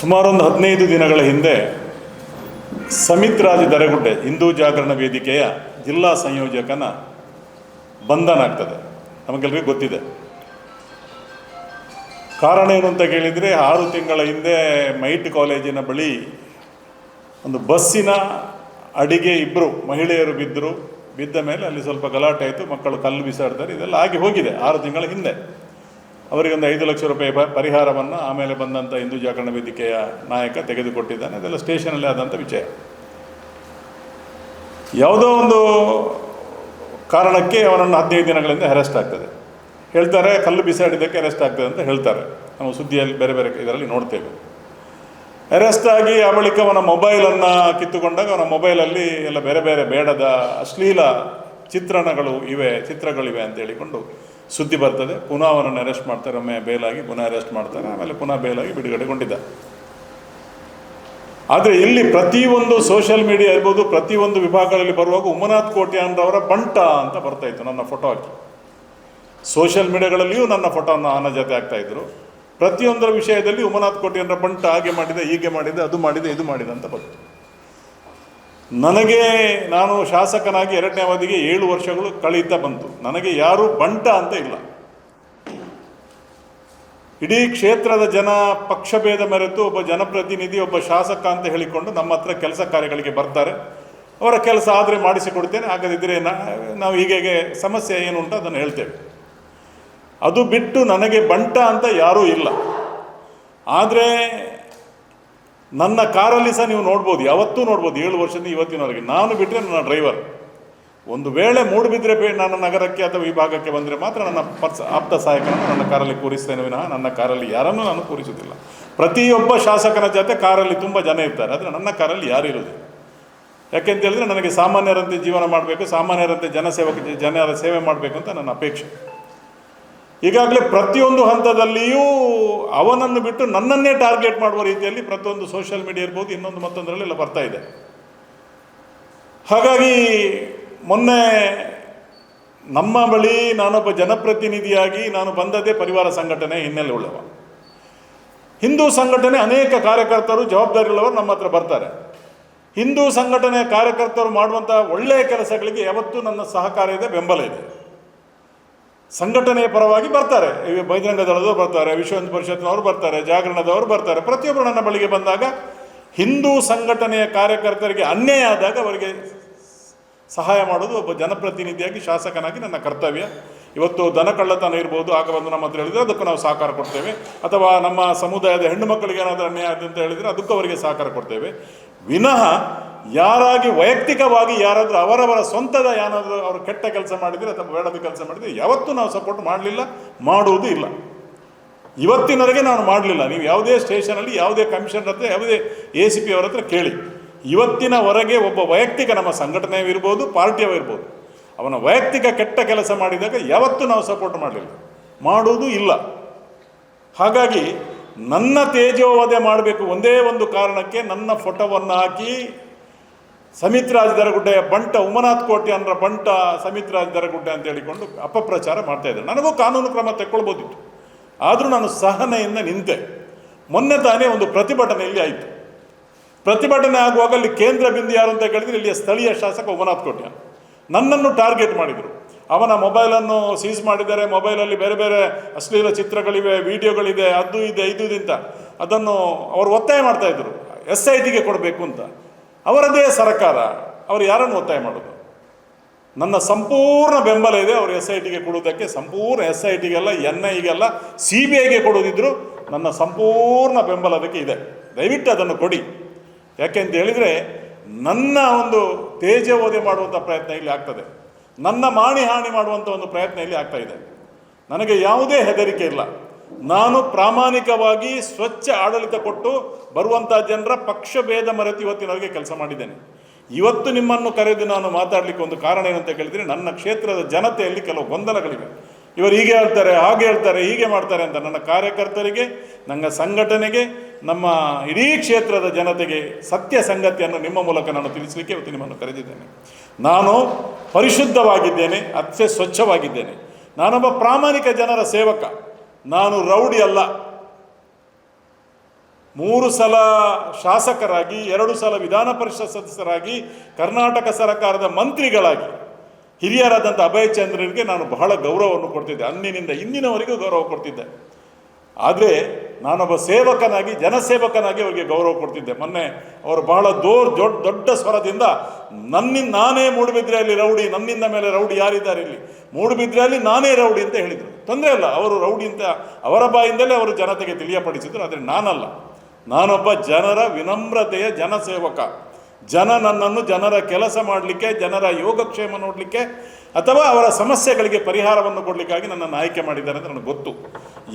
ಸುಮಾರು ಒಂದು ಹದಿನೈದು ದಿನಗಳ ಹಿಂದೆ ಸಮಿತ್ ದರಗುಡ್ಡೆ ಹಿಂದೂ ಜಾಗರಣ ವೇದಿಕೆಯ ಜಿಲ್ಲಾ ಸಂಯೋಜಕನ ಬಂಧನ ಆಗ್ತದೆ ನಮಗೆಲ್ಲರಿಗೂ ಗೊತ್ತಿದೆ. ಕಾರಣ ಏನು ಅಂತ ಕೇಳಿದರೆ ಆರು ತಿಂಗಳ ಹಿಂದೆ ಮೈಟ್ ಕಾಲೇಜಿನ ಬಳಿ ಒಂದು ಬಸ್ಸಿನ ಅಡಿಗೆ ಇಬ್ಬರು ಮಹಿಳೆಯರು ಬಿದ್ದರು. ಬಿದ್ದ ಮೇಲೆ ಅಲ್ಲಿ ಸ್ವಲ್ಪ ಗಲಾಟೆ ಆಯಿತು. ಮಕ್ಕಳು ಕಲ್ಲು ಬಿಸಾಡ್ತಾರೆ. ಇದೆಲ್ಲ ಆಗಿ ಹೋಗಿದೆ. ಆರು ತಿಂಗಳ ಹಿಂದೆ. ಅವರಿಗೆ ಒಂದು ಐದು ಲಕ್ಷ ರೂಪಾಯಿ ಪರಿಹಾರವನ್ನು ಆಮೇಲೆ ಬಂದಂಥ ಹಿಂದೂ ಜಾಗರಣ ವೇದಿಕೆಯ ನಾಯಕ ತೆಗೆದುಕೊಟ್ಟಿದ್ದಾನೆ. ಅದೆಲ್ಲ ಸ್ಟೇಷನಲ್ಲಿ ಆದಂಥ ವಿಷಯ ಯಾವುದೋ ಒಂದು ಕಾರಣಕ್ಕೆ ಅವನನ್ನು ಹದಿನೈದು ದಿನಗಳಿಂದ ಅರೆಸ್ಟ್ ಆಗ್ತದೆ. ಹೇಳ್ತಾರೆ, ಕಲ್ಲು ಬಿಸಾಡಿದ್ದಕ್ಕೆ ಅರೆಸ್ಟ್ ಆಗ್ತದೆ ಅಂತ ಹೇಳ್ತಾರೆ. ನಾವು ಸುದ್ದಿಯಲ್ಲಿ ಬೇರೆ ಬೇರೆ ಇದರಲ್ಲಿ ನೋಡ್ತೇವೆ. ಅರೆಸ್ಟ್ ಆಗಿ ಆ ಬಳಿಕ ಅವನ ಮೊಬೈಲನ್ನು ಕಿತ್ತುಕೊಂಡಾಗ ಅವನ ಮೊಬೈಲಲ್ಲಿ ಎಲ್ಲ ಬೇರೆ ಬೇರೆ ಬೇಡದ ಅಶ್ಲೀಲ ಚಿತ್ರಣಗಳು ಇವೆ, ಚಿತ್ರಗಳಿವೆ ಅಂತ ಹೇಳಿಕೊಂಡು ಸುದ್ದಿ ಬರ್ತದೆ, ಪುನಃ ಅವರನ್ನು ಅರೆಸ್ಟ್ ಮಾಡ್ತಾರೆ, ಒಮ್ಮೆ ಬೇಲಾಗಿ ಪುನಃ ಅರೆಸ್ಟ್ ಮಾಡ್ತಾರೆ, ಆಮೇಲೆ ಪುನಃ ಬೇಲಾಗಿ ಬಿಡುಗಡೆಗೊಂಡಿದ್ದ. ಆದರೆ ಇಲ್ಲಿ ಪ್ರತಿಯೊಂದು ಸೋಷಿಯಲ್ ಮೀಡಿಯಾ ಇರ್ಬೋದು, ಪ್ರತಿಯೊಂದು ವಿಭಾಗಗಳಲ್ಲಿ ಬರುವಾಗ ಉಮನಾಥ್ ಕೋಟ್ಯಾನ್ರವರ ಬಂಟ ಅಂತ ಬರ್ತಾ ಇತ್ತು ನನ್ನ ಫೋಟೋ ಹಾಕಿ. ಸೋಷಿಯಲ್ ಮೀಡಿಯಾಗಳಲ್ಲಿಯೂ ನನ್ನ ಫೋಟೋವನ್ನು ಆನ ಜೊತೆ ಆಗ್ತಾ ಇದ್ರು. ಪ್ರತಿಯೊಂದರ ವಿಷಯದಲ್ಲಿ ಉಮನಾಥ್ ಕೋಟ್ಯಾನ್ರ ಬಂಟ ಹಾಗೆ ಮಾಡಿದೆ, ಹೀಗೆ ಮಾಡಿದೆ, ಅದು ಮಾಡಿದೆ, ಇದು ಮಾಡಿದೆ ಅಂತ ಬಂತು. ನನಗೆ ನಾನು ಶಾಸಕನಾಗಿ ಎರಡನೇ ಅವಧಿಗೆ ಏಳು ವರ್ಷಗಳು ಕಳೀತಾ ಬಂತು. ನನಗೆ ಯಾರೂ ಬಂಟ ಅಂತ ಇಲ್ಲ. ಇಡೀ ಕ್ಷೇತ್ರದ ಜನ ಪಕ್ಷಭೇದ ಮೆರೆತು ಒಬ್ಬ ಜನಪ್ರತಿನಿಧಿ, ಒಬ್ಬ ಶಾಸಕ ಅಂತ ಹೇಳಿಕೊಂಡು ನಮ್ಮ ಹತ್ರ ಕೆಲಸ ಕಾರ್ಯಗಳಿಗೆ ಬರ್ತಾರೆ. ಅವರ ಕೆಲಸ ಆದರೆ ಮಾಡಿಸಿಕೊಡ್ತೇನೆ. ಆಗದಿದ್ದರೆ ನಾವು ಹೀಗೆ ಸಮಸ್ಯೆ ಏನು ಉಂಟು ಅದನ್ನು ಹೇಳ್ತೇವೆ. ಅದು ಬಿಟ್ಟು ನನಗೆ ಬಂಟ ಅಂತ ಯಾರೂ ಇಲ್ಲ. ಆದರೆ ನನ್ನ ಕಾರಲ್ಲಿ ಸಹ ನೀವು ನೋಡ್ಬೋದು, ಯಾವತ್ತೂ ನೋಡ್ಬೋದು, ಏಳು ವರ್ಷದಿಂದ ಇವತ್ತಿನವರೆಗೆ. ನಾನು ಬಿಟ್ಟರೆ ನನ್ನ ಡ್ರೈವರ್ ಒಂದು ವೇಳೆ ಮೂಡುಬಿದ್ರೆ ನನ್ನ ನಗರಕ್ಕೆ ಅಥವಾ ಈ ಭಾಗಕ್ಕೆ ಬಂದರೆ ಮಾತ್ರ ನನ್ನ ಪರ್ಸ ಆಪ್ತ ಸಹಾಯಕನನ್ನು ನನ್ನ ಕಾರಲ್ಲಿ ಕೂರಿಸ್ತೇನೆ ವಿನಃ ನನ್ನ ಕಾರಲ್ಲಿ ಯಾರನ್ನೂ ನಾನು ಕೂರಿಸುವುದಿಲ್ಲ. ಪ್ರತಿಯೊಬ್ಬ ಶಾಸಕನ ಜೊತೆ ಕಾರಲ್ಲಿ ತುಂಬ ಜನ ಇರ್ತಾರೆ, ಆದರೆ ನನ್ನ ಕಾರಲ್ಲಿ ಯಾರು ಇರೋದಿಲ್ಲ ಯಾಕೆಂತ ಹೇಳಿದ್ರೆ, ನನಗೆ ಸಾಮಾನ್ಯರಂತೆ ಜೀವನ ಮಾಡಬೇಕು, ಸಾಮಾನ್ಯರಂತೆ ಜನಸೇವಕ ಜನರ ಸೇವೆ ಮಾಡಬೇಕು ಅಂತ ನನ್ನ ಅಪೇಕ್ಷೆ. ಈಗಾಗಲೇ ಪ್ರತಿಯೊಂದು ಹಂತದಲ್ಲಿಯೂ ಅವನನ್ನು ಬಿಟ್ಟು ನನ್ನನ್ನೇ ಟಾರ್ಗೆಟ್ ಮಾಡುವ ರೀತಿಯಲ್ಲಿ ಪ್ರತಿಯೊಂದು ಸೋಷಿಯಲ್ ಮೀಡಿಯಾ ಇರ್ಬೋದು, ಇನ್ನೊಂದು ಮತ್ತೊಂದರಲ್ಲೆಲ್ಲ ಬರ್ತಾ ಇದೆ. ಹಾಗಾಗಿ ಮೊನ್ನೆ ನಮ್ಮ ಬಳಿ ನಾನೊಬ್ಬ ಜನಪ್ರತಿನಿಧಿಯಾಗಿ ನಾನು ಬಂದದೇ ಪರಿವಾರ ಸಂಘಟನೆ ಹಿನ್ನೆಲೆ ಉಳ್ಳವ. ಹಿಂದೂ ಸಂಘಟನೆ ಅನೇಕ ಕಾರ್ಯಕರ್ತರು, ಜವಾಬ್ದಾರಿಯುಳ್ಳವರು ನಮ್ಮ ಹತ್ರ ಬರ್ತಾರೆ. ಹಿಂದೂ ಸಂಘಟನೆ ಕಾರ್ಯಕರ್ತರು ಮಾಡುವಂಥ ಒಳ್ಳೆಯ ಕೆಲಸಗಳಿಗೆ ಯಾವತ್ತೂ ನನ್ನ ಸಹಕಾರ ಇದೆ, ಬೆಂಬಲ ಇದೆ. ಸಂಘಟನೆಯ ಪರವಾಗಿ ಬರ್ತಾರೆ. ಬಹಿರಂಗ ದಳದವರು ಬರ್ತಾರೆ ವಿಶ್ವ ಹಿಂದೂ ಪರಿಷತ್ನವರು ಬರ್ತಾರೆ, ಜಾಗರಣದವರು ಬರ್ತಾರೆ. ಪ್ರತಿಯೊಬ್ಬರು ನನ್ನ ಬಳಿಗೆ ಬಂದಾಗ ಹಿಂದೂ ಸಂಘಟನೆಯ ಕಾರ್ಯಕರ್ತರಿಗೆ ಅನ್ಯಾಯ ಆದಾಗ ಅವರಿಗೆ ಸಹಾಯ ಮಾಡೋದು ಒಬ್ಬ ಜನಪ್ರತಿನಿಧಿಯಾಗಿ ಶಾಸಕನಾಗಿ ನನ್ನ ಕರ್ತವ್ಯ. ಇವತ್ತು ದನ ಕಳ್ಳತನ ಇರ್ಬೋದು, ಆಗ ಬಂದು ನಮ್ಮ ಹತ್ರ ಹೇಳಿದರೆ ಅದಕ್ಕೂ ನಾವು ಸಹಕಾರ ಕೊಡ್ತೇವೆ. ಅಥವಾ ನಮ್ಮ ಸಮುದಾಯದ ಹೆಣ್ಣು ಮಕ್ಕಳಿಗೆ ಏನಾದರೂ ಅನ್ಯಾಯ ಅಂತ ಹೇಳಿದರೆ ಅದಕ್ಕೂ ಅವರಿಗೆ ಸಹಕಾರ ಕೊಡ್ತೇವೆ. ವಿನಃ ಯಾರಾಗಿ ವೈಯಕ್ತಿಕವಾಗಿ ಯಾರಾದರೂ ಅವರವರ ಸ್ವಂತದ ಏನಾದರೂ ಅವರು ಕೆಟ್ಟ ಕೆಲಸ ಮಾಡಿದರೆ ಅಥವಾ ಬೇಡದ ಕೆಲಸ ಮಾಡಿದರೆ ಯಾವತ್ತೂ ನಾವು ಸಪೋರ್ಟ್ ಮಾಡಲಿಲ್ಲ, ಮಾಡುವುದೂ ಇಲ್ಲ. ಇವತ್ತಿನವರೆಗೆ ನಾನು ಮಾಡಲಿಲ್ಲ. ನೀವು ಯಾವುದೇ ಸ್ಟೇಷನಲ್ಲಿ ಯಾವುದೇ ಕಮಿಷನರ್ ಹತ್ರ, ಯಾವುದೇ ಎ ಸಿ ಪಿ ಅವರ ಹತ್ರ ಕೇಳಿ. ಇವತ್ತಿನವರೆಗೆ ಒಬ್ಬ ವೈಯಕ್ತಿಕ ನಮ್ಮ ಸಂಘಟನೆಯವಿರ್ಬೋದು ಪಾರ್ಟಿಯವಿರ್ಬೋದು ಅವನ ವೈಯಕ್ತಿಕ ಕೆಟ್ಟ ಕೆಲಸ ಮಾಡಿದಾಗ ಯಾವತ್ತೂ ನಾವು ಸಪೋರ್ಟ್ ಮಾಡಲಿಲ್ಲ. ಮಾಡುವುದೂ ಇಲ್ಲ. ಹಾಗಾಗಿ ನನ್ನ ತೇಜೋವಧೆ ಮಾಡಬೇಕು ಒಂದೇ ಒಂದು ಕಾರಣಕ್ಕೆ ನನ್ನ ಫೋಟೋವನ್ನು ಹಾಕಿ ಸಮಿತ್ ರಾಜ್ ದರಗುಡ್ಡೆಯ ಬಂಟ ಉಮನಾಥ್ ಕೋಟೆ ಅನ್ನರ ಬಂಟ ಸಮಿತ್ ರಾಜ್ ದರಗುಡ್ಡೆ ಅಂತ ಹೇಳಿಕೊಂಡು ಅಪಪ್ರಚಾರ ಮಾಡ್ತಾ ಇದ್ದಾರೆ. ನನಗೂ ಕಾನೂನು ಕ್ರಮ ತೆಕ್ಕೊಳ್ಬೋದಿತ್ತು. ಆದರೂ ನಾನು ಸಹನೆಯಿಂದ ನಿಂತೆ. ಮೊನ್ನೆ ತಾನೇ ಒಂದು ಪ್ರತಿಭಟನೆಯಲ್ಲಿ ಆಯಿತು. ಪ್ರತಿಭಟನೆ ಆಗುವಾಗ ಅಲ್ಲಿ ಕೇಂದ್ರ ಬಿಂದು ಯಾರು ಅಂತ ಕೇಳಿದ್ರೆ ಇಲ್ಲಿಯ ಸ್ಥಳೀಯ ಶಾಸಕ ಉಮನಾಥ್ ಕೋಟೆ. ನನ್ನನ್ನು ಟಾರ್ಗೆಟ್ ಮಾಡಿದರು. ಅವನ ಮೊಬೈಲನ್ನು ಸೀಸ್ ಮಾಡಿದ್ದಾರೆ. ಮೊಬೈಲಲ್ಲಿ ಬೇರೆ ಬೇರೆ ಅಶ್ಲೀಲ ಚಿತ್ರಗಳಿವೆ, ವಿಡಿಯೋಗಳಿದೆ, ಅದು ಇದೆ, ಇದು ಇದೆ ಅಂತ. ಅದನ್ನು ಅವರು ಒತ್ತಾಯ ಮಾಡ್ತಾ ಇದ್ರು. ಎಸ್ ಐ ಟಿಗೆ ಕೊಡಬೇಕು ಅಂತ. ಅವರದೇ ಸರ್ಕಾರ, ಅವರು ಯಾರನ್ನು ಒತ್ತಾಯ ಮಾಡೋದು? ನನ್ನ ಸಂಪೂರ್ಣ ಬೆಂಬಲ ಇದೆ, ಅವರು ಎಸ್ ಐ ಟಿಗೆ ಕೊಡುವುದಕ್ಕೆ ಸಂಪೂರ್ಣ ಎಸ್ ಐ ಟಿಗೆಲ್ಲ ಎನ್ ಐಗೆಲ್ಲ ಸಿ ಬಿ ಐಗೆ ಕೊಡುವುದಿದ್ರು ನನ್ನ ಸಂಪೂರ್ಣ ಬೆಂಬಲ ಅದಕ್ಕೆ ಇದೆ. ದಯವಿಟ್ಟು ಅದನ್ನು ಕೊಡಿ. ಯಾಕೆ ಅಂತ ಹೇಳಿದರೆ, ನನ್ನ ಒಂದು ತೇಜೋವಧೆ ಮಾಡುವಂಥ ಪ್ರಯತ್ನ ಇಲ್ಲಿ ಆಗ್ತದೆ. ನನ್ನ ಮಾಣಿ ಹಾನಿ ಮಾಡುವಂಥ ಒಂದು ಪ್ರಯತ್ನ ಇಲ್ಲಿ ಆಗ್ತಾ ಇದೆ. ನನಗೆ ಯಾವುದೇ ಹೆದರಿಕೆ ಇಲ್ಲ. ನಾನು ಪ್ರಾಮಾಣಿಕವಾಗಿ ಸ್ವಚ್ಛ ಆಡಳಿತ ಕೊಟ್ಟು ಬರುವಂತಹ ಜನರ ಪಕ್ಷ ಭೇದ ಮರೆತು ಇವತ್ತಿನವರೆಗೆ ಕೆಲಸ ಮಾಡಿದ್ದೇನೆ. ಇವತ್ತು ನಿಮ್ಮನ್ನು ಕರೆದು ನಾನು ಮಾತಾಡಲಿಕ್ಕೆ ಒಂದು ಕಾರಣ ಏನಂತ ಕೇಳಿದರೆ ನನ್ನ ಕ್ಷೇತ್ರದ ಜನತೆಯಲ್ಲಿ ಕೆಲವು ಗೊಂದಲಗಳಿವೆ. ಇವರು ಹೀಗೆ ಹೇಳ್ತಾರೆ, ಹಾಗೆ ಹೇಳ್ತಾರೆ, ಹೀಗೆ ಮಾಡ್ತಾರೆ ಅಂತ ನನ್ನ ಕಾರ್ಯಕರ್ತರಿಗೆ, ನನ್ನ ಸಂಘಟನೆಗೆ, ನಮ್ಮ ಇಡೀ ಕ್ಷೇತ್ರದ ಜನತೆಗೆ ಸತ್ಯ ಸಂಗತಿಯನ್ನು ನಿಮ್ಮ ಮೂಲಕ ನಾನು ತಿಳಿಸಲಿಕ್ಕೆ ಇವತ್ತು ನಿಮ್ಮನ್ನು ಕರೆದಿದ್ದೇನೆ. ನಾನು ಪರಿಶುದ್ಧವಾಗಿದ್ದೇನೆ ಅತ್ಯ ಸ್ವಚ್ಛವಾಗಿದ್ದೇನೆ ನಾನೊಬ್ಬ ಪ್ರಾಮಾಣಿಕ ಜನರ ಸೇವಕ. ನಾನು ರೌಡಿ ಅಲ್ಲ. ಮೂರು ಸಲ ಶಾಸಕರಾಗಿ, ಎರಡು ಸಲ ವಿಧಾನ ಪರಿಷತ್ ಸದಸ್ಯರಾಗಿ, ಕರ್ನಾಟಕ ಸರ್ಕಾರದ ಮಂತ್ರಿಗಳಾಗಿ, ಹಿರಿಯರಾದಂಥ ಅಭಯ ಚಂದ್ರನಿಗೆ ನಾನು ಬಹಳ ಗೌರವವನ್ನು ಕೊಡ್ತಿದ್ದೆ. ಅಂದಿನಿಂದ ಇಂದಿನವರೆಗೂ ಗೌರವ ಕೊಡ್ತಿದ್ದೆ. ಆದರೆ ನಾನೊಬ್ಬ ಸೇವಕನಾಗಿ, ಜನಸೇವಕನಾಗಿ ಅವರಿಗೆ ಗೌರವ ಕೊಡ್ತಿದ್ದೆ. ಮೊನ್ನೆ ಅವರು ಬಹಳ ದೋರ್ ದೊಡ್ಡ ದೊಡ್ಡ ಸ್ವರದಿಂದ ನನ್ನಿಂದ ನಾನೇ ಮೂಡುಬಿದ್ರೆಯಲ್ಲಿ ರೌಡಿ, ನನ್ನಿಂದ ಮೇಲೆ ರೌಡಿ ಯಾರಿದ್ದಾರೆ ಇಲ್ಲಿ? ಮೂಡುಬಿದ್ರೆಯಲ್ಲಿ ನಾನೇ ರೌಡಿ ಅಂತ ಹೇಳಿದರು. ತೊಂದರೆ ಅಲ್ಲ ಅವರು ರೌಡಿ ಅಂತ ಅವರ ಬಾಯಿಂದಲೇ ಅವರು ಜನತೆಗೆ ತಿಳಿಯಪಡಿಸಿದರು, ಆದರೆ ನಾನಲ್ಲ. ನಾನೊಬ್ಬ ಜನರ ವಿನಮ್ರತೆಯ ಜನಸೇವಕ. ಜನ ನನ್ನನ್ನು ಜನರ ಕೆಲಸ ಮಾಡಲಿಕ್ಕೆ, ಜನರ ಯೋಗಕ್ಷೇಮ ನೋಡಲಿಕ್ಕೆ ಅಥವಾ ಅವರ ಸಮಸ್ಯೆಗಳಿಗೆ ಪರಿಹಾರವನ್ನು ಕೊಡಲಿಕ್ಕಾಗಿ ನನ್ನನ್ನು ಆಯ್ಕೆ ಮಾಡಿದ್ದಾರೆ ಅಂತ ನನಗೆ ಗೊತ್ತು.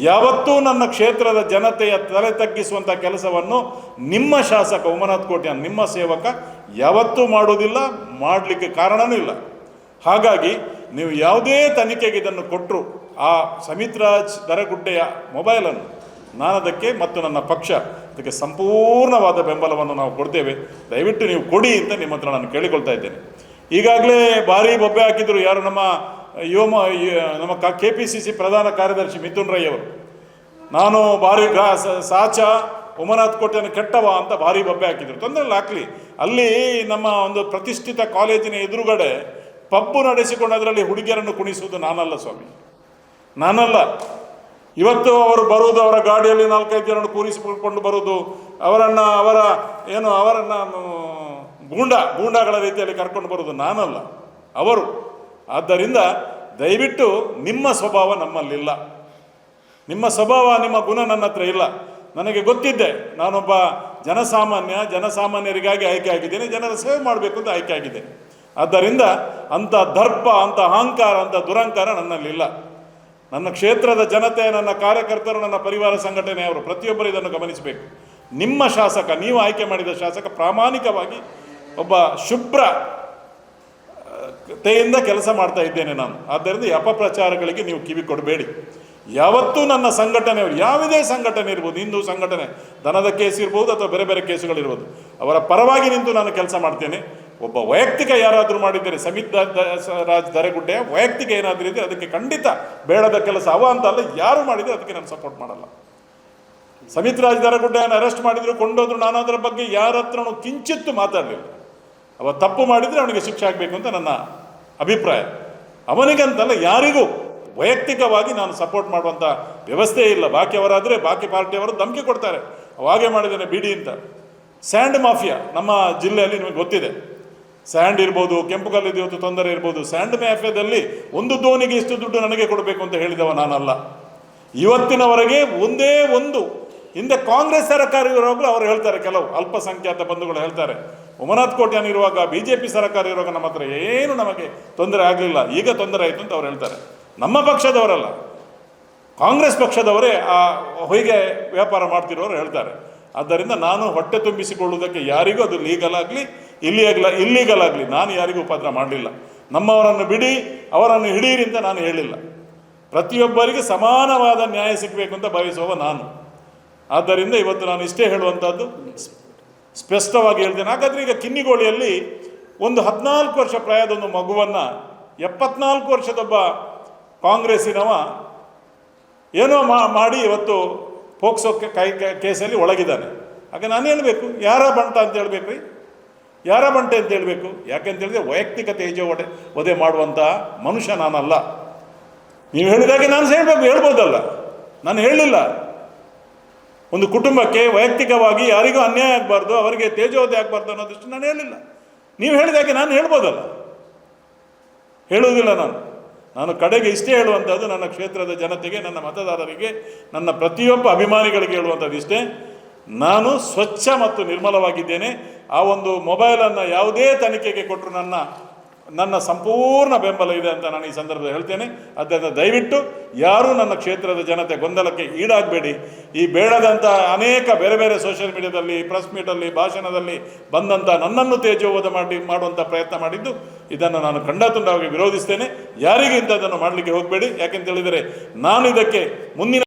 ಯಾವತ್ತೂ ನನ್ನ ಕ್ಷೇತ್ರದ ಜನತೆಯ ತಲೆ ತಗ್ಗಿಸುವಂಥ ಕೆಲಸವನ್ನು ನಿಮ್ಮ ಶಾಸಕ ಉಮನಾಥ್ ಕೋಟ್ಯಾನ್ ನಿಮ್ಮ ಸೇವಕ ಯಾವತ್ತೂ ಮಾಡೋದಿಲ್ಲ ಮಾಡಲಿಕ್ಕೆ ಕಾರಣನೂ ಇಲ್ಲ. ಹಾಗಾಗಿ ನೀವು ಯಾವುದೇ ತನಿಖೆಗೆ ಇದನ್ನು ಕೊಟ್ಟರು ಆ ಸಮಿತ್ರಾಜ್ ದರಗುಡ್ಡೆಯ ಮೊಬೈಲನ್ನು ನಾನು ಅದಕ್ಕೆ ಮತ್ತು ನನ್ನ ಪಕ್ಷ ಅದಕ್ಕೆ ಸಂಪೂರ್ಣವಾದ ಬೆಂಬಲವನ್ನು ನಾವು ಕೊಡ್ತೇವೆ. ದಯವಿಟ್ಟು ನೀವು ಕೊಡಿ ಅಂತ ನಿಮ್ಮ ಹತ್ರ ನಾನು ಕೇಳಿಕೊಳ್ತಾ ಇದ್ದೇನೆ. ಈಗಾಗಲೇ ಭಾರಿ ಬೊಬ್ಬೆ ಹಾಕಿದ್ರು ಯಾರು ನಮ್ಮ ಯುವ ನಮ್ಮ ಕೆ ಪಿ ಸಿ ಸಿ ಪ್ರಧಾನ ಕಾರ್ಯದರ್ಶಿ ಮಿಥುನ್ ರೈ ಅವರು. ನಾನು ಭಾರಿ ಸಾಚ, ಉಮನಾಥ್ ಕೋಟೆಯನ್ನು ಕೆಟ್ಟವ ಅಂತ ಭಾರಿ ಬೊಬ್ಬೆ ಹಾಕಿದ್ರು. ತೊಂದರೆ ಹಾಕ್ಲಿ. ಅಲ್ಲಿ ನಮ್ಮ ಒಂದು ಪ್ರತಿಷ್ಠಿತ ಕಾಲೇಜಿನ ಎದುರುಗಡೆ ಪಬ್ಬು ನಡೆಸಿಕೊಂಡು ಅದರಲ್ಲಿ ಹುಡುಗಿಯರನ್ನು ಕುಣಿಸುವುದು ನಾನಲ್ಲ, ಸ್ವಾಮಿ. ನಾನಲ್ಲ. ಇವತ್ತು ಅವರು ಬರುವುದು ಅವರ ಗಾಡಿಯಲ್ಲಿ ನಾಲ್ಕೈದು ಜನರನ್ನು ಕೂರಿಸಿಕೊಂಡು ಬರುವುದು ಅವರನ್ನು, ಅವರ, ಏನು, ಅವರನ್ನು ಗೂಂಡ, ಗೂಂಡಾಗಳ ರೀತಿಯಲ್ಲಿ ಕರ್ಕೊಂಡು ಬರುವುದು ನಾನಲ್ಲ, ಅವರು. ಆದ್ದರಿಂದ ದಯವಿಟ್ಟು ನಿಮ್ಮ ಸ್ವಭಾವ ನಮ್ಮಲ್ಲಿಲ್ಲ. ನಿಮ್ಮ ಸ್ವಭಾವ, ನಿಮ್ಮ ಗುಣ ನನ್ನ ಹತ್ರ ಇಲ್ಲ. ನನಗೆ ಗೊತ್ತಿದ್ದೆ, ನಾನೊಬ್ಬ ಜನಸಾಮಾನ್ಯ, ಜನಸಾಮಾನ್ಯರಿಗಾಗಿ ಆಯ್ಕೆ ಆಗಿದ್ದೇನೆ, ಜನರ ಸೇವೆ ಮಾಡಬೇಕು ಅಂತ ಆಯ್ಕೆ ಆಗಿದ್ದೇನೆ ಆದ್ದರಿಂದ ಅಂಥ ದರ್ಪ, ಅಂಥ ಅಹಂಕಾರ, ಅಂಥ ದುರಂಕಾರ ನನ್ನಲ್ಲಿಲ್ಲ. ನನ್ನ ಕ್ಷೇತ್ರದ ಜನತೆ, ನನ್ನ ಕಾರ್ಯಕರ್ತರು, ನನ್ನ ಪರಿವಾರ ಸಂಘಟನೆಯವರು ಪ್ರತಿಯೊಬ್ಬರು ಇದನ್ನು ಗಮನಿಸಬೇಕು. ನಿಮ್ಮ ಶಾಸಕ, ನೀವು ಆಯ್ಕೆ ಮಾಡಿದ ಶಾಸಕ ಪ್ರಾಮಾಣಿಕವಾಗಿ ಒಬ್ಬ ಶುಭ್ರ ತೆಯಿಂದ ಕೆಲಸ ಮಾಡ್ತಾ ಇದ್ದೇನೆ ನಾನು. ಆದ್ದರಿಂದ ಅಪಪ್ರಚಾರಗಳಿಗೆ ನೀವು ಕಿವಿ ಕೊಡಬೇಡಿ. ಯಾವತ್ತೂ ನನ್ನ ಸಂಘಟನೆ, ಯಾವುದೇ ಸಂಘಟನೆ ಇರ್ಬೋದು, ಹಿಂದೂ ಸಂಘಟನೆ, ದನದ ಕೇಸ್ ಇರ್ಬೋದು ಅಥವಾ ಬೇರೆ ಬೇರೆ ಕೇಸುಗಳಿರ್ಬೋದು ಅವರ ಪರವಾಗಿ ನಿಂತು ನಾನು ಕೆಲಸ ಮಾಡ್ತೇನೆ. ಒಬ್ಬ ವೈಯಕ್ತಿಕ ಯಾರಾದರೂ ಮಾಡಿದ್ದಾರೆ, ಸಮಿತ್ ರಾಜ್ ದರೆಗುಡ್ಡೆ, ವೈಯಕ್ತಿಕ ಏನಾದರೂ ಇದ್ದರೆ ಅದಕ್ಕೆ ಖಂಡಿತ ಬೇಡದ ಕೆಲಸ, ಅವ ಅಂತ ಅಲ್ಲ, ಯಾರು ಮಾಡಿದರೆ ಅದಕ್ಕೆ ನಾನು ಸಪೋರ್ಟ್ ಮಾಡಲ್ಲ. ಸಮಿತ್ ರಾಜ್ ದರಗುಡ್ಡೆಯನ್ನು ಅರೆಸ್ಟ್ ಮಾಡಿದ್ರು, ಕೊಂಡೋದ್ರು ನಾನು ಅದರ ಬಗ್ಗೆ ಯಾರ ಹತ್ರನೂ ಕಿಂಚಿತ್ತು ಮಾತಾಡಲಿಲ್ಲ. ಅವ ತಪ್ಪು ಮಾಡಿದರೆ ಅವನಿಗೆ ಶಿಕ್ಷೆ ಆಗಬೇಕು ಅಂತ ನನ್ನ ಅಭಿಪ್ರಾಯ. ಅವನಿಗಂತಲ್ಲ, ಯಾರಿಗೂ ವೈಯಕ್ತಿಕವಾಗಿ ನಾನು ಸಪೋರ್ಟ್ ಮಾಡುವಂಥ ವ್ಯವಸ್ಥೆ ಇಲ್ಲ. ಬಾಕಿಯವರಾದರೆ ಬಾಕಿ ಪಾರ್ಟಿಯವರು ಧಮಕಿ ಕೊಡ್ತಾರೆ. ಅವಾಗೆ ಮಾಡಿದ್ದೇನೆ ಬಿಡಿ ಅಂತ. ಸ್ಯಾಂಡ್ ಮಾಫಿಯಾ ನಮ್ಮ ಜಿಲ್ಲೆಯಲ್ಲಿ ನಿಮಗೆ ಗೊತ್ತಿದೆ. ಸ್ಯಾಂಡ್ ಇರ್ಬೋದು, ಕೆಂಪು ಕಲ್ಲಿದ್ದು ತೊಂದರೆ ಇರ್ಬೋದು. ಸ್ಯಾಂಡ್ ಮ್ಯಾಫಿಯಾದಲ್ಲಿ ಒಂದು ದೋಣಿಗೆ ಇಷ್ಟು ದುಡ್ಡು ನನಗೆ ಕೊಡಬೇಕು ಅಂತ ಹೇಳಿದವ ನಾನಲ್ಲ. ಇವತ್ತಿನವರೆಗೆ ಒಂದೇ ಒಂದು, ಹಿಂದೆ ಕಾಂಗ್ರೆಸ್ ಸರ್ಕಾರ ಇರುವಾಗಲೂ ಅವರು ಹೇಳ್ತಾರೆ, ಕೆಲವು ಅಲ್ಪಸಂಖ್ಯಾತ ಬಂಧುಗಳು ಹೇಳ್ತಾರೆ. ಉಮನಾಥ್ ಕೋಟ್ಯಾನ್ ಇರುವಾಗ ಬಿ ಜೆ ಪಿ ಸರ್ಕಾರ ಇರುವಾಗ ನಮ್ಮ ಹತ್ರ ಏನು ನಮಗೆ ತೊಂದರೆ ಆಗಲಿಲ್ಲ. ಈಗ ತೊಂದರೆ ಆಯಿತು ಅಂತ ಅವ್ರು ಹೇಳ್ತಾರೆ. ನಮ್ಮ ಪಕ್ಷದವರಲ್ಲ. ಕಾಂಗ್ರೆಸ್ ಪಕ್ಷದವರೇ ಆ ಹೊಯ್ಗೆ ವ್ಯಾಪಾರ ಮಾಡ್ತಿರೋರು ಹೇಳ್ತಾರೆ. ಆದ್ದರಿಂದ ನಾನು ಹೊಟ್ಟೆ ತುಂಬಿಸಿಕೊಳ್ಳುವುದಕ್ಕೆ ಯಾರಿಗೂ ಅದು ಲೀಗಲ್ ಆಗಲಿ ಇಲ್ಲಿಯಲ್ಲ ಇಲ್ಲೀಗಲ್ ಆಗಲಿ ನಾನು ಯಾರಿಗೂ ಉಪದ್ರ ಮಾಡಲಿಲ್ಲ. ನಮ್ಮವರನ್ನು ಬಿಡಿ, ಅವರನ್ನು ಹಿಡೀರಿ ಅಂತ ನಾನು ಹೇಳಿಲ್ಲ. ಪ್ರತಿಯೊಬ್ಬರಿಗೆ ಸಮಾನವಾದ ನ್ಯಾಯ ಸಿಗಬೇಕು ಅಂತ ಭಾವಿಸುವ ನಾನು. ಆದ್ದರಿಂದ ಇವತ್ತು ನಾನು ಇಷ್ಟೇ ಹೇಳುವಂಥದ್ದು ಸ್ಪಷ್ಟವಾಗಿ ಹೇಳ್ತೇನೆ. ಹಾಗಾದರೆ ಈಗ ಕಿನ್ನಿಗೋಳಿಯಲ್ಲಿ ಒಂದು ಹದಿನಾಲ್ಕು ವರ್ಷ ಪ್ರಾಯದ ಒಂದು ಮಗುವನ್ನು ಎಪ್ಪತ್ನಾಲ್ಕು ವರ್ಷದೊಬ್ಬ ಕಾಂಗ್ರೆಸ್ಸಿನವ ಏನೋ ಮಾಡಿ ಇವತ್ತು ಪೋಕ್ಸೋ ಕೈ ಕೇಸಲ್ಲಿ ಒಳಗಿದ್ದಾನೆ. ಹಾಗೆ ನಾನು ಹೇಳಬೇಕು, ಯಾರ ಬಂಟ ಅಂತ ಹೇಳಬೇಕು ಯಾರ ಬಂಟೆ ಅಂತ ಹೇಳಬೇಕು? ಯಾಕೆಂತ ಹೇಳಿದ್ರೆ ವೈಯಕ್ತಿಕ ತೇಜ ಒಡೆ ವಧೆ ಮಾಡುವಂಥ ಮನುಷ್ಯ ನಾನಲ್ಲ. ನೀವು ಹೇಳಿದಾಗೆ ನಾನು ಹೇಳಬೇಕು, ಹೇಳ್ಬೋದಲ್ಲ. ನಾನು ಹೇಳಲಿಲ್ಲ ಒಂದು ಕುಟುಂಬಕ್ಕೆ ವೈಯಕ್ತಿಕವಾಗಿ ಯಾರಿಗೂ ಅನ್ಯಾಯ ಆಗಬಾರ್ದು, ಅವರಿಗೆ ತೇಜೋದಯ ಆಗಬಾರ್ದು ಅನ್ನೋದಷ್ಟು ನಾನು ಹೇಳಿಲ್ಲ ನೀವು ಹೇಳಿದಾಗೆ ನಾನು ಹೇಳ್ಬೋದಲ್ಲ. ಹೇಳುವುದಿಲ್ಲ ನಾನು. ನಾನು ಕಡೆಗೆ ಇಷ್ಟೇ ಹೇಳುವಂಥದ್ದು ನನ್ನ ಕ್ಷೇತ್ರದ ಜನತೆಗೆ, ನನ್ನ ಮತದಾರರಿಗೆ, ನನ್ನ ಪ್ರತಿಯೊಬ್ಬ ಅಭಿಮಾನಿಗಳಿಗೆ ಹೇಳುವಂಥದ್ದು ಇಷ್ಟೇ. ನಾನು ಸ್ವಚ್ಛ ಮತ್ತು ನಿರ್ಮಲವಾಗಿದ್ದೇನೆ. ಆ ಒಂದು ಮೊಬೈಲನ್ನು ಯಾವುದೇ ತನಿಖೆಗೆ ಕೊಟ್ಟರು ನನ್ನ ನನ್ನ ಸಂಪೂರ್ಣ ಬೆಂಬಲ ಇದೆ ಅಂತ ನಾನು ಈ ಸಂದರ್ಭದಲ್ಲಿ ಹೇಳ್ತೇನೆ. ಆದ್ದರಿಂದ ದಯವಿಟ್ಟು ಯಾರೂ ನನ್ನ ಕ್ಷೇತ್ರದ ಜನತೆ ಗೊಂದಲಕ್ಕೆ ಈಡಾಗಬೇಡಿ. ಈ ಬೇಡದಂಥ ಅನೇಕ ಬೇರೆ ಬೇರೆ ಸೋಷಿಯಲ್ ಮೀಡಿಯಾದಲ್ಲಿ ಪ್ರೆಸ್ ಮೀಟಲ್ಲಿ ಭಾಷಣದಲ್ಲಿ ಬಂದಂಥ ನನ್ನನ್ನು ತೇಜೋವಧ ಮಾಡಿ ಮಾಡುವಂಥ ಪ್ರಯತ್ನ ಮಾಡಿದ್ದು, ಇದನ್ನು ನಾನು ಖಂಡತುಂಡವಾಗಿ ವಿರೋಧಿಸ್ತೇನೆ. ಯಾರಿಗೂ ಇಂಥದ್ದನ್ನು ಮಾಡಲಿಕ್ಕೆ ಹೋಗಬೇಡಿ. ಯಾಕೆಂತ ಹೇಳಿದರೆ, ನಾನು ಇದಕ್ಕೆ ಮುಂದಿನ